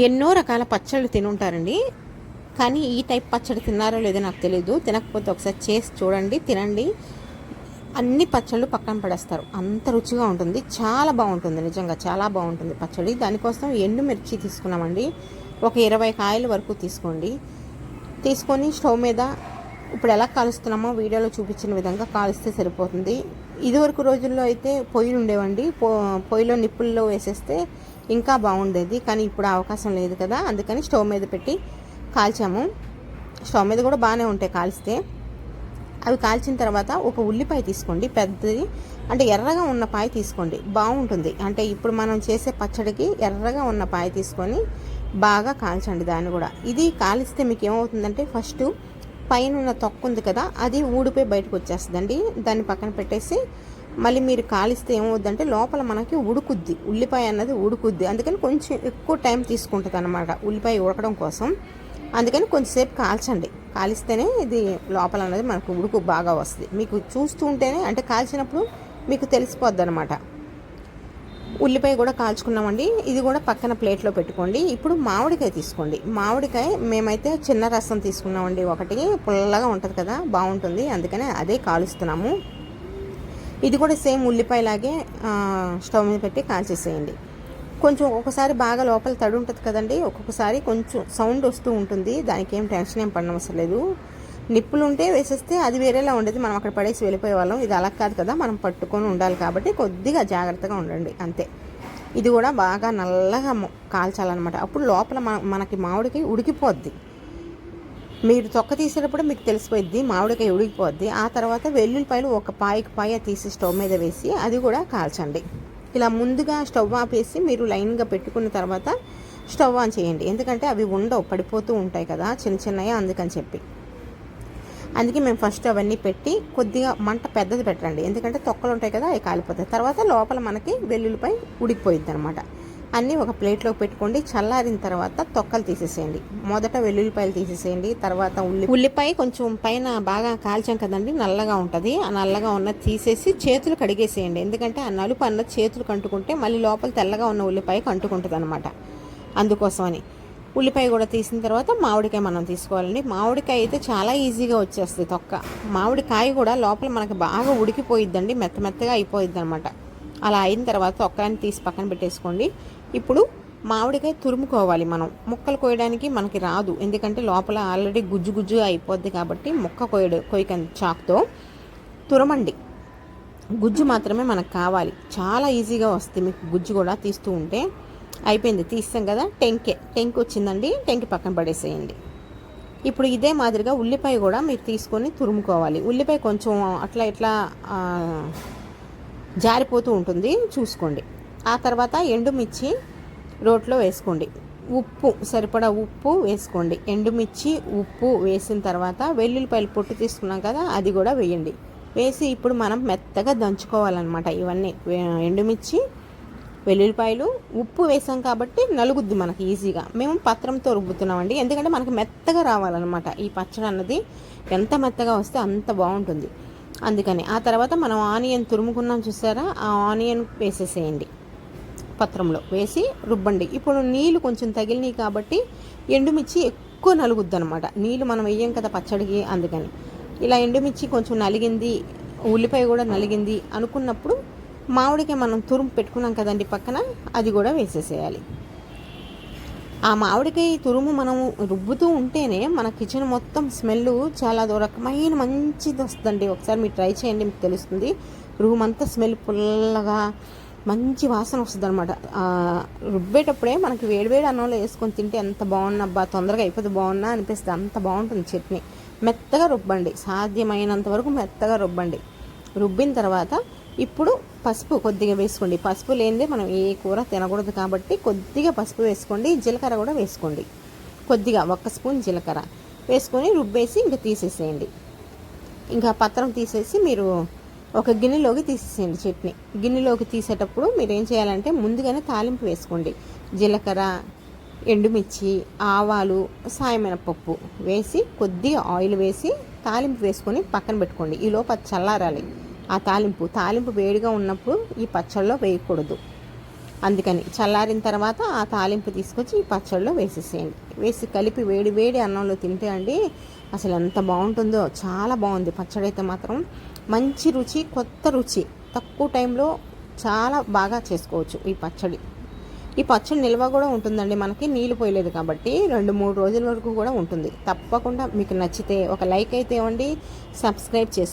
ఎన్నో రకాల పచ్చళ్ళు తినుంటారండి. కానీ ఈ టైప్ పచ్చడి తిన్నారో లేదో నాకు తెలియదు తినకపోతే ఒకసారి చేసి చూడండి తినండి. అన్ని పచ్చళ్ళు పక్కన పడేస్తారు. అంత రుచిగా ఉంటుంది. చాలా బాగుంటుంది నిజంగా. చాలా బాగుంటుంది పచ్చడి. దానికోసం ఎండుమిర్చి తీసుకున్నామండి. ఒక ఇరవై కాయల వరకు తీసుకోండి. తీసుకొని స్టవ్ మీద ఇప్పుడు ఎలా కాలుస్తున్నామో వీడియోలో చూపించిన విధంగా కాలుస్తే సరిపోతుంది. ఇదివరకు రోజుల్లో అయితే పొయ్యిలు ఉండేవండి. పో పొయ్యిలో నిప్పుల్లో వేసేస్తే ఇంకా బాగుండేది. కానీ ఇప్పుడు అవకాశం లేదు కదా. అందుకని స్టవ్ మీద పెట్టి కాల్చాము. స్టవ్ మీద కూడా బాగానే ఉంటాయి కాల్స్తే. అవి కాల్చిన తర్వాత ఒక ఉల్లిపాయ తీసుకోండి. పెద్దది. అంటే ఎర్రగా ఉన్న పాయ తీసుకోండి. బాగుంటుంది. అంటే ఇప్పుడు మనం చేసే పచ్చడికి ఎర్రగా ఉన్న పాయ తీసుకొని బాగా కాల్చండి దాన్ని కూడా. ఇది కాలిస్తే మీకు ఏమవుతుందంటే ఫస్ట్ పైన ఉన్న తొక్కు ఉంది కదా అది ఊడిపోయి బయటకు వచ్చేస్తుందండి. దాన్ని పక్కన పెట్టేసి మళ్ళీ మీరు కాలిస్తే ఏమవుద్దంటే లోపల మనకి ఉడుకుద్ది. ఉల్లిపాయ అన్నది ఉడుకుద్ది. అందుకని కొంచెం ఎక్కువ టైం తీసుకుంటుంది అనమాట ఉల్లిపాయ ఉడకడం కోసం. అందుకని కొంచెంసేపు కాల్చండి. కాలిస్తేనే ఇది లోపల అన్నది మనకు ఉడుకు బాగా వస్తుంది. మీకు చూస్తూ ఉంటేనే అంటే కాల్చినప్పుడు మీకు తెలిసిపోద్ది అనమాట ఉల్లిపాయ కూడా కాల్చుకున్నామండి. ఇది కూడా పక్కన ప్లేట్లో పెట్టుకోండి. ఇప్పుడు మామిడికాయ తీసుకోండి. మామిడికాయ మేమైతే చిన్న రసం తీసుకున్నామండి. ఒకటి పుల్లగా ఉంటుంది కదా బాగుంటుంది. అందుకనే అదే కాలుస్తున్నాము. ఇది కూడా సేమ్ ఉల్లిపాయలాగే స్టవ్ మీద పెట్టి కాల్చేసేయండి. కొంచెం ఒక్కొక్కసారి బాగా లోపల తడి ఉంటుంది కదండి. ఒక్కొక్కసారి కొంచెం సౌండ్ వస్తూ ఉంటుంది. దానికి ఏం టెన్షన్ ఏం పడనవసరం లేదు. నిప్పులు ఉంటే వేసేస్తే అది వేరేలా ఉండేది. మనం అక్కడ పడేసి వెళ్ళిపోయే వాళ్ళం. ఇది అలా కాదు కదా మనం పట్టుకొని ఉండాలి కాబట్టి కొద్దిగా జాగ్రత్తగా ఉండండి. అంతే. ఇది కూడా బాగా నల్లగా కాల్చాలన్నమాట. అప్పుడు లోపల మన మనకి మామిడికి ఉడికిపోద్ది. మీరు తొక్క తీసేటప్పుడు మీకు తెలిసిపోద్ది మామిడికాయ ఉడికిపోద్ది. ఆ తర్వాత వెల్లుల్లిపాయలు ఒక పాయకి పాయ తీసి స్టవ్ మీద వేసి అది కూడా కాల్చండి. ఇలా ముందుగా స్టవ్ ఆపేసి మీరు లైన్గా పెట్టుకున్న తర్వాత స్టవ్ ఆన్ చేయండి. ఎందుకంటే అవి ఉండవు పడిపోతూ ఉంటాయి కదా చిన్న చిన్నవి అందుకని చెప్పి. అందుకే మేము ఫస్ట్ అవన్నీ పెట్టి కొద్దిగా మంట పెద్దది పెట్టండి ఎందుకంటే తొక్కలు ఉంటాయి కదా అవి కాలిపోతాయి. తర్వాత లోపల మనకి వెల్లుల్లిపై ఉడికిపోయింది అనమాట అన్నీ ఒక ప్లేట్లో పెట్టుకోండి. చల్లారిన తర్వాత తొక్కలు తీసేసేయండి. మొదట వెల్లుల్లిపాయలు తీసేసేయండి. తర్వాత ఉల్లి ఉల్లిపాయ కొంచెం పైన బాగా కాల్చాం కదండి నల్లగా ఉంటుంది. ఆ నల్లగా ఉన్నది తీసేసి చేతులు కడిగేసేయండి. ఎందుకంటే ఆ నలుపు అన్న చేతులు కంటుకుంటే మళ్ళీ లోపల తెల్లగా ఉన్న ఉల్లిపాయ కంటుకుంటుంది అనమాట అందుకోసమని. ఉల్లిపాయ కూడా తీసిన తర్వాత మామిడికాయ మనం తీసుకోవాలండి. మామిడికాయ అయితే చాలా ఈజీగా వచ్చేస్తుంది తొక్క. మామిడికాయ కూడా లోపల మనకి బాగా ఉడికిపోయిద్దండి మెత్త మెత్తగా అయిపోయిద్ది అనమాట అలా అయిన తర్వాత తొక్కని తీసి పక్కన పెట్టేసుకోండి. ఇప్పుడు మామిడికాయ తురుముకోవాలి మనం. ముక్కలు కోయడానికి మనకి రాదు. ఎందుకంటే లోపల ఆల్రెడీ గుజ్జు గుజ్జు అయిపోద్ది కాబట్టి ముక్క కోయడు కొయ్యక చాక్తో. తురమండి. గుజ్జు మాత్రమే మనకు కావాలి. చాలా ఈజీగా వస్తుంది మీకు గుజ్జు కూడా తీస్తూ ఉంటే. అయిపోయింది తీస్తాం కదా. టెంకే టెంక్ వచ్చిందండి. టెంక్ పక్కన పడేసేయండి. ఇప్పుడు ఇదే మాదిరిగా ఉల్లిపాయ కూడా మీరు తీసుకొని తురుముకోవాలి. ఉల్లిపాయ కొంచెం అట్లా ఇట్లా జారిపోతూ ఉంటుంది. చూసుకోండి. ఆ తర్వాత ఎండుమిర్చి రోట్లో వేసుకోండి. ఉప్పు సరిపడా ఉప్పు వేసుకోండి. ఎండుమిర్చి ఉప్పు వేసిన తర్వాత వెల్లుల్లిపాయలు పొట్టు తీసుకున్నాం కదా అది కూడా వేయండి. వేసి ఇప్పుడు మనం మెత్తగా దంచుకోవాలన్నమాట ఇవన్నీ. ఎండుమిర్చి వెల్లుల్లిపాయలు ఉప్పు వేసాం కాబట్టి నలుగుద్ది మనకి ఈజీగా. మేము పత్రంతో రుబ్బుతున్నామండి. ఎందుకంటే మనకు మెత్తగా రావాలన్నమాట ఈ పచ్చడి అన్నది. ఎంత మెత్తగా వస్తే అంత బాగుంటుంది. అందుకని ఆ తర్వాత మనం ఆనియన్ తురుముకున్నాం చూసారా? ఆ ఆనియన్ వేసేసేయండి. పత్రంలో వేసి రుబ్బండి. ఇప్పుడు నీళ్ళు కొంచెం తగిలినాయి కాబట్టి ఎండుమిర్చి ఎక్కువ నలుగుద్ది అనమాట నీళ్ళు మనం వేయం కదా పచ్చడికి అందుకని. ఇలా ఎండుమిర్చి కొంచెం నలిగింది ఉల్లిపాయ కూడా నలిగింది అనుకున్నప్పుడు మామిడికాయ మనం తురుము పెట్టుకున్నాం కదండి పక్కన అది కూడా వేసేసేయాలి. ఆ మామిడికాయ తురుము మనం రుబ్బుతూ ఉంటేనే మన కిచెన్ మొత్తం స్మెల్ చాలా రకమైన మంచిది వస్తుందండి ఒకసారి మీరు ట్రై చేయండి మీకు తెలుస్తుంది. రూమ్ అంతా స్మెల్ పుల్లగా మంచి వాసన వస్తుంది అనమాట రుబ్బేటప్పుడే మనకి వేడివేడి అన్నంలో వేసుకొని తింటే ఎంత బాగున్నా అబ్బా తొందరగా అయిపోతే బాగున్నా అనిపిస్తుంది అంత బాగుంటుంది చట్నీ. మెత్తగా రుబ్బండి. సాధ్యమైనంత వరకు మెత్తగా రుబ్బండి. రుబ్బిన తర్వాత ఇప్పుడు పసుపు కొద్దిగా వేసుకోండి. పసుపు లేనిదే మనం ఏ కూర తినకూడదు కాబట్టి కొద్దిగా పసుపు వేసుకోండి. జీలకర్ర కూడా వేసుకోండి. కొద్దిగా ఒక స్పూన్ జీలకర్ర వేసుకొని రుబ్బేసి ఇంకా తీసేసేయండి. ఇంకా పత్రం తీసేసి మీరు ఒక గిన్నెలోకి తీసేసేయండి చట్నీ. గిన్నెలోకి తీసేటప్పుడు మీరు ఏం చేయాలంటే ముందుగానే తాలింపు వేసుకోండి. జీలకర్ర ఎండుమిర్చి ఆవాలు సాయమినపప్పు వేసి కొద్దిగా ఆయిల్ వేసి తాలింపు వేసుకొని పక్కన పెట్టుకోండి. ఈ లోపల అది చల్లారాలి. ఆ తాలింపు. తాలింపు వేడిగా ఉన్నప్పుడు ఈ పచ్చళ్ళలో వేయకూడదు. అందుకని చల్లారిన తర్వాత ఆ తాలింపు తీసుకొచ్చి ఈ పచ్చళ్ళలో వేసేసేయండి. వేసి కలిపి వేడి వేడి అన్నంలో తింటే అండి అసలు ఎంత బాగుంటుందో చాలా బాగుంది. పచ్చడి అయితే మాత్రం మంచి రుచి కొత్త రుచి. తక్కువ టైంలో చాలా బాగా చేసుకోవచ్చు ఈ పచ్చడి. ఈ పచ్చడి నిల్వ కూడా ఉంటుందండి మనకి నీళ్ళు పోయలేదు కాబట్టి రెండు మూడు రోజుల వరకు కూడా ఉంటుంది. తప్పకుండా మీకు నచ్చితే ఒక లైక్ అయితే ఇవ్వండి సబ్స్క్రైబ్ చేసుకోండి.